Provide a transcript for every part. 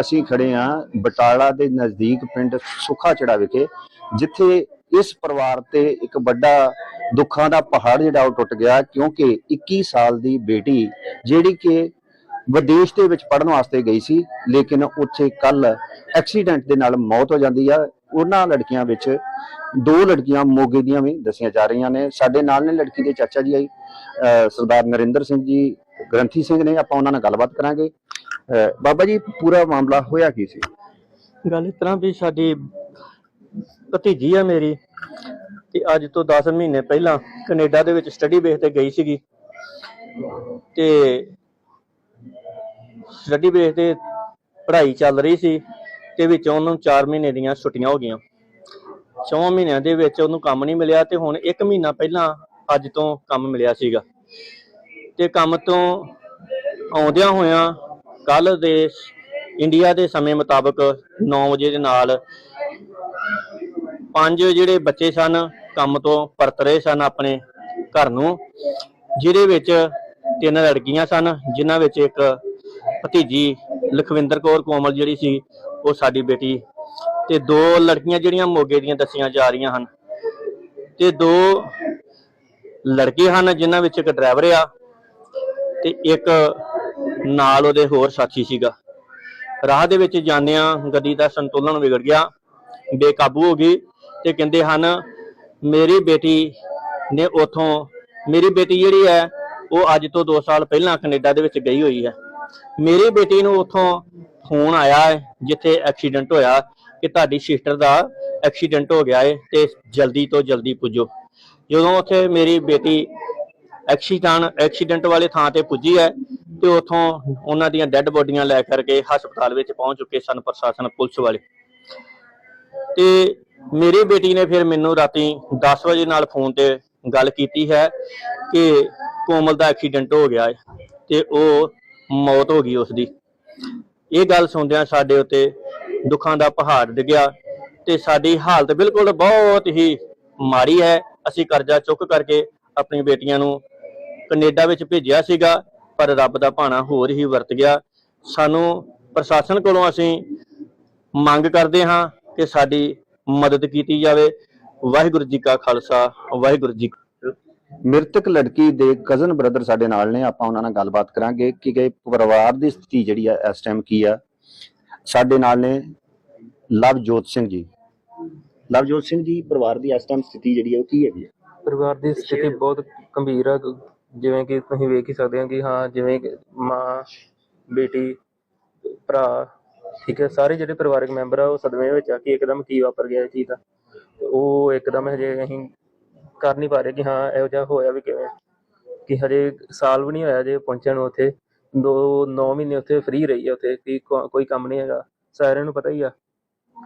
ਅਸੀਂ ਖੜੇ ਆ ਬਟਾਲਾ ਦੇ ਨਜ਼ਦੀਕ ਪਿੰਡ ਸੁਖਾ ਚੜਾ ਵਿਖੇ, ਜਿੱਥੇ ਇਸ ਪਰਿਵਾਰ ਤੇ ਇੱਕ ਵੱਡਾ ਦੁੱਖਾਂ ਦਾ ਪਹਾੜ ਜਿਹੜਾ ਉਹ ਟੁੱਟ ਗਿਆ, ਕਿਉਂਕਿ 21 ਸਾਲ ਦੀ ਬੇਟੀ ਜਿਹੜੀ ਕਿ ਵਿਦੇਸ਼ ਦੇ ਵਿੱਚ ਪੜਨ ਵਾਸਤੇ ਗਈ ਸੀ, ਲੇਕਿਨ ਉੱਥੇ ਕੱਲ ਐਕਸੀਡੈਂਟ ਦੇ ਨਾਲ ਮੌਤ ਹੋ ਜਾਂਦੀ ਆ। ਉਹਨਾਂ ਲੜਕੀਆਂ ਵਿੱਚ ਦੋ ਲੜਕੀਆਂ ਮੋਗੇ ਦੀਆਂ ਵੀ ਦੱਸੀਆਂ ਜਾ ਰਹੀਆਂ ਨੇ। ਸਾਡੇ ਨਾਲ ਨੇ ਲੜਕੀ ਦੇ ਚਾਚਾ ਜੀ ਆਈ, ਅਹ ਸਰਦਾਰ ਨਰਿੰਦਰ ਸਿੰਘ ਜੀ, ਗ੍ਰੰਥੀ ਸਿੰਘ ਨੇ, ਆਪਾਂ ਉਹਨਾਂ ਨਾਲ ਗੱਲਬਾਤ ਕਰਾਂਗੇ। ਬਾਬਾ ਜੀ, ਪੂਰਾ ਮਾਮਲਾ ਹੋਇਆ ਕੀ ਸੀ? ਗੱਲ ਇਸ ਤਰ੍ਹਾਂ ਵੀ ਸਾਡੀ ਭਤੀਜੀ ਆ ਮੇਰੀ, ਤੇ ਅੱਜ ਤੋਂ 10 ਮਹੀਨੇ ਪਹਿਲਾਂ ਕੈਨੇਡਾ ਦੇ ਵਿੱਚ ਸਟੱਡੀ ਬੇਸ ਤੇ ਗਈ ਸੀਗੀ। ਤੇ ਸਟੱਡੀ ਬੇਸ ਤੇ ਪੜ੍ਹਾਈ ਚੱਲ ਰਹੀ ਸੀ, ਤੇ ਵਿੱਚ ਉਹਨੂੰ 4 ਮਹੀਨੇ ਦੀਆਂ ਛੁੱਟੀਆਂ ਹੋ ਗਈਆਂ। 4 ਮਹੀਨਿਆਂ ਦੇ ਵਿੱਚ ਉਹਨੂੰ ਕੰਮ ਨਹੀਂ ਮਿਲਿਆ, ਤੇ ਹੁਣ 1 ਮਹੀਨਾ ਪਹਿਲਾਂ ਅੱਜ ਤੋਂ ਕੰਮ ਮਿਲਿਆ ਸੀਗਾ। ਤੇ ਕੰਮ ਤੋਂ ਆਉਂਦਿਆਂ ਹੋਇਆਂ ਕੱਲ ਦੇ ਇੰਡੀਆ ਦੇ ਸਮੇਂ ਮੁਤਾਬਕ 9 ਵਜੇ ਦੇ ਨਾਲ ਪੰਜ ਜਿਹੜੇ ਬੱਚੇ ਸਨ, ਕੰਮ ਤੋਂ ਪਰਤ ਰਹੇ ਸਨ ਆਪਣੇ ਘਰ ਨੂੰ, ਜਿਹਦੇ ਵਿੱਚ ਤਿੰਨ ਲੜਕੀਆਂ ਸਨ, ਜਿਨ੍ਹਾਂ ਵਿੱਚ ਇੱਕ ਭਤੀਜੀ ਲਖਵਿੰਦਰ ਕੌਰ ਕੋਮਲ ਜਿਹੜੀ ਸੀ, ਉਹ ਸਾਡੀ ਬੇਟੀ ਤੇ ਦੋ ਲੜਕੀਆਂ ਜਿਹੜੀਆਂ ਮੋਗੇ ਦੀਆਂ ਦੱਸੀਆਂ ਜਾ ਰਹੀਆਂ ਹਨ। ਤੇ ਦੋ ਲੜਕੇ ਹਨ, ਜਿਨ੍ਹਾਂ ਵਿੱਚ ਇੱਕ ਡਰਾਈਵਰ ਆ ਤੇ ਇੱਕ ਨਾਲ ਉਹਦੇ ਹੋਰ ਸਾਥੀ ਸੀਗਾ। ਰਾਹ ਦੇ ਵਿੱਚ ਜਾਂਦਿਆਂ ਗੱਡੀ ਦਾ ਸੰਤੁਲਨ ਵਿਗੜ ਗਿਆ, ਬੇਕਾਬੂ ਹੋ ਗਈ ਤੇ ਕਹਿੰਦੇ ਹਨ, ਮੇਰੀ ਬੇਟੀ ਨੇ ਉਥੋਂ, ਮੇਰੀ ਬੇਟੀ ਜਿਹੜੀ ਹੈ, ਉਹ ਅੱਜ ਤੋਂ 2 ਸਾਲ ਪਹਿਲਾਂ ਕੈਨੇਡਾ ਦੇ ਵਿੱਚ ਗਈ ਹੋਈ ਹੈ। ਮੇਰੀ ਬੇਟੀ ਨੂੰ ਉਥੋਂ ਫੋਨ ਆਇਆ ਹੈ, ਜਿੱਥੇ ਐਕਸੀਡੈਂਟ ਹੋਇਆ ਕਿ ਤੁਹਾਡੀ ਸਿਸਟਰ ਦਾ ਐਕਸੀਡੈਂਟ ਹੋ ਗਿਆ ਹੈ ਤੇ ਜਲਦੀ ਤੋਂ ਜਲਦੀ ਪੁੱਜੋ। ਜਦੋਂ ਉੱਥੇ ਮੇਰੀ ਬੇਟੀ ਐਕਸੀਡੈਂਟ ਐਕਸੀਡੈਂਟ ਵਾਲੇ ਥਾਂ ਤੇ ਪੁੱਜੀ ਹੈ ਤੇ ਉਥੋਂ ਉਹਨਾਂ ਦੀਆਂ ਡੈੱਡ ਬੋਡੀਆਂ ਲੈ ਕਰਕੇ ਹਸਪਤਾਲ ਵਿੱਚ ਪਹੁੰਚ ਚੁੱਕੇ ਸਨ ਪ੍ਰਸ਼ਾਸਨ ਪੁਲਿਸ ਵਾਲੇ। ਤੇ ਮੇਰੀ ਬੇਟੀ ਨੇ ਫਿਰ ਮੈਨੂੰ ਰਾਤੀ 10 ਵਜੇ ਨਾਲ ਫੋਨ ਤੇ ਗੱਲ ਕੀਤੀ ਹੈ ਕਿ ਕੋਮਲ ਦਾ ਐਕਸੀਡੈਂਟ ਹੋ ਗਿਆ ਹੈ ਤੇ ਉਹ ਮੌਤ ਹੋ ਗਈ ਉਸ ਦੀ ਇਹ ਗੱਲ ਸੁਣਦਿਆਂ ਸਾਡੇ ਉੱਤੇ ਦੁੱਖਾਂ ਦਾ ਪਹਾੜ ਡਿੱਗਿਆ ਤੇ ਸਾਡੀ ਹਾਲਤ ਬਿਲਕੁਲ ਬਹੁਤ ਹੀ ਮਾੜੀ ਹੈ। ਅਸੀਂ ਕਰਜ਼ਾ ਚੁੱਕ ਕਰਕੇ ਆਪਣੀ ਬੇਟੀਆਂ ਨੂੰ ਕੈਨੇਡਾ ਵਿੱਚ ਭੇਜਿਆ ਸੀਗਾ ਪਰ ਰੱਬ ਦਾ ਭਾਣਾ ਹੋਰ ਹੀ ਵਰਤ ਗਿਆ। ਸਾਨੂੰ ਪ੍ਰਸ਼ਾਸਨ ਕੋਲੋਂ ਅਸੀਂ ਮੰਗ ਕਰਦੇ ਹਾਂ ਕਿ ਸਾਡੀ ਮਦਦ ਕੀਤੀ ਜਾਵੇ। ਵਾਹਿਗੁਰੂ ਜੀ ਕਾ ਖਾਲਸਾ ਵਾਹਿਗੁਰੂ ਜੀ। ਮ੍ਰਿਤਕ ਲੜਕੀ ਦੇ ਕਜ਼ਨ ਬ੍ਰਦਰ ਸਾਡੇ ਨਾਲ ਨੇ ਆਪਾਂ ਉਹਨਾਂ ਨਾਲ ਗੱਲਬਾਤ ਕਰਾਂਗੇ ਕਿ ਕਿ ਪਰਿਵਾਰ ਦੀ ਸਥਿਤੀ ਜਿਹੜੀ ਆ ਇਸ ਟਾਈਮ ਕੀ ਆ। ਸਾਡੇ ਨਾਲ ਨੇ ਲਵਜੋਤ ਸਿੰਘ ਜੀ। ਲਵਜੋਤ ਸਿੰਘ ਜੀ ਪਰਿਵਾਰ ਦੀ ਇਸ ਟਾਈਮ ਸਥਿਤੀ ਜਿਹੜੀ ਆ ਉਹ ਕੀ ਹੈਗੀ ਆ? ਪਰਿਵਾਰ ਦੀ ਸਥਿਤੀ ਬਹੁਤ ਗੰਭੀਰ ਆ। ਜਿਵੇਂ ਕਿ ਤੁਸੀਂ ਵੇਖ ਹੀ ਸਕਦੇ ਹੋ ਕਿ ਹਾਂ, ਜਿਵੇਂ ਕਿ ਮਾਂ, ਬੇਟੀ, ਭਰਾ, ਠੀਕ ਹੈ, ਸਾਰੇ ਜਿਹੜੇ ਪਰਿਵਾਰਕ ਮੈਂਬਰ ਆ, ਉਹ ਸਦਮੇ ਵਿੱਚ ਆ ਕਿ ਇੱਕਦਮ ਕੀ ਵਾਪਰ ਗਿਆ ਇਹ ਚੀਜ਼ ਦਾ। ਤੇ ਉਹ ਇੱਕਦਮ ਹਜੇ ਅਸੀਂ ਕਰ ਨਹੀਂ ਪਾ ਰਹੇ ਕਿ ਹਾਂ, ਇਹੋ ਜਿਹਾ ਹੋਇਆ ਵੀ ਕਿਵੇਂ। ਕਿ ਹਜੇ ਸਾਲ ਵੀ ਨਹੀਂ ਹੋਇਆ ਜੇ ਪਹੁੰਚਣ ਨੂੰ ਉੱਥੇ। ਦੋ 9 ਮਹੀਨੇ ਉੱਥੇ ਫ੍ਰੀ ਰਹੀ ਹੈ ਉੱਥੇ, ਕਿ ਕੋਈ ਕੰਮ ਨਹੀਂ ਹੈਗਾ। ਸਾਰਿਆਂ ਨੂੰ ਪਤਾ ਹੀ ਆ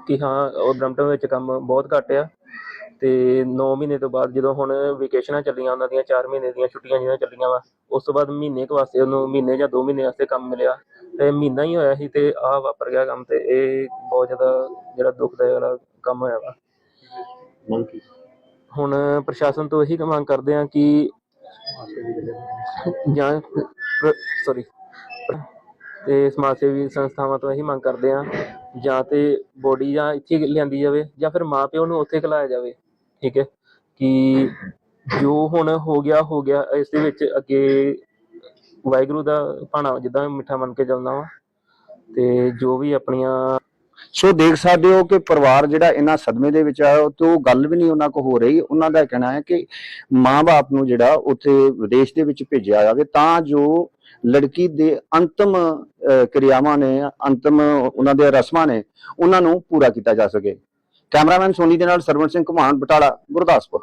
ਕਿ ਹਾਂ, ਉਹ ਬ੍ਰਮਟਨ ਵਿੱਚ ਕੰਮ ਬਹੁਤ ਘੱਟ ਆ। ਤੇ 9 ਮਹੀਨੇ ਤੋਂ ਬਾਅਦ ਜਦੋਂ ਹੁਣ ਵਕੇਸ਼ਨਾਂ ਚੱਲੀਆਂ ਉਹਨਾਂ ਦੀਆਂ 4 ਮਹੀਨੇ ਦੀਆਂ ਛੁੱਟੀਆਂ ਜਿਹੜੀਆਂ ਚੱਲੀਆਂ ਵਾ ਉਸ ਤੋਂ ਬਾਅਦ ਮਹੀਨੇ ਕੁ ਵਾਸਤੇ ਉਹਨੂੰ ਮਹੀਨੇ ਜਾਂ 2 ਮਹੀਨੇ ਵਾਸਤੇ ਕੰਮ ਮਿਲਿਆ ਤੇ ਮਹੀਨਾ ਹੀ ਹੋਇਆ ਸੀ ਤੇ ਆਹ ਵਾਪਰ ਗਿਆ ਕੰਮ ਤੇ ਇਹ ਬਹੁਤ ਜ਼ਿਆਦਾ ਜਿਹੜਾ ਦੁਖਦਾਇਕ ਵਾਲਾ ਕੰਮ ਹੋਇਆ ਵਾ। ਹੁਣ ਪ੍ਰਸ਼ਾਸਨ ਤੋਂ ਇਹੀ ਮੰਗ ਕਰਦੇ ਆ ਕਿ ਜਾਂ ਸੌਰੀ ਤੇ ਸਮਾਜ ਸੇਵੀ ਸੰਸਥਾਵਾਂ ਤੋਂ ਇਹੀ ਮੰਗ ਕਰਦੇ ਆ ਜਾਂ ਤੇ ਬੋਡੀ ਜਾਂ ਇੱਥੇ ਲਿਆਂਦੀ ਜਾਵੇ ਜਾਂ ਫਿਰ ਮਾਂ ਪਿਓ ਨੂੰ ਉੱਥੇ ਘਲਾਇਆ ਜਾਵੇ। ਠੀਕ ਹੈ, ਕਿ ਜੋ ਹੁਣ ਹੋ ਗਿਆ ਹੋ ਗਿਆ, ਇਸ ਦੇ ਵਿੱਚ ਅੱਗੇ ਵਾਹਿਗੁਰੂ ਦਾ ਭਾਣਾ ਜਿੱਦਾਂ ਮਿੱਠਾ ਮੰਨ ਕੇ ਚੱਲਣਾ ਵਾ, ਤੇ ਜੋ ਵੀ ਆਪਣੀਆਂ ਸੋ ਦੇਖ ਸਕਦੇ ਹੋ ਕਿ ਪਰਿਵਾਰ ਜਿਹੜਾ ਇਹਨਾਂ ਸਦਮੇ ਦੇ ਵਿੱਚ ਆਇਆ, ਤੇ ਉਹ ਗੱਲ ਵੀ ਨਹੀਂ ਉਹਨਾਂ ਕੋ ਹੋ ਰਹੀ। ਉਹਨਾਂ ਦਾ ਕਹਿਣਾ ਹੈ ਕਿ ਮਾਂ-ਬਾਪ ਨੂੰ ਜਿਹੜਾ ਉੱਥੇ ਵਿਦੇਸ਼ ਦੇ ਵਿੱਚ ਭੇਜਿਆ ਜਾਵੇ, ਤਾਂ ਜੋ ਲੜਕੀ ਦੇ ਅੰਤਮ ਕਿਰਿਆਵਾਂ ਨੇ, ਅੰਤਮ ਉਹਨਾਂ ਦੇ ਰਸਮਾਂ ਨੇ, ਉਹਨਾਂ ਨੂੰ ਪੂਰਾ ਕੀਤਾ ਜਾ ਸਕੇ। ਕੈਮਰਾਮੈਨ ਸੋਨੀ ਦੇ ਨਾਲ ਸਰਵਣ ਸਿੰਘ ਘੁਮਾਣ ਬਟਾਲਾ ਗੁਰਦਾਸਪੁਰ।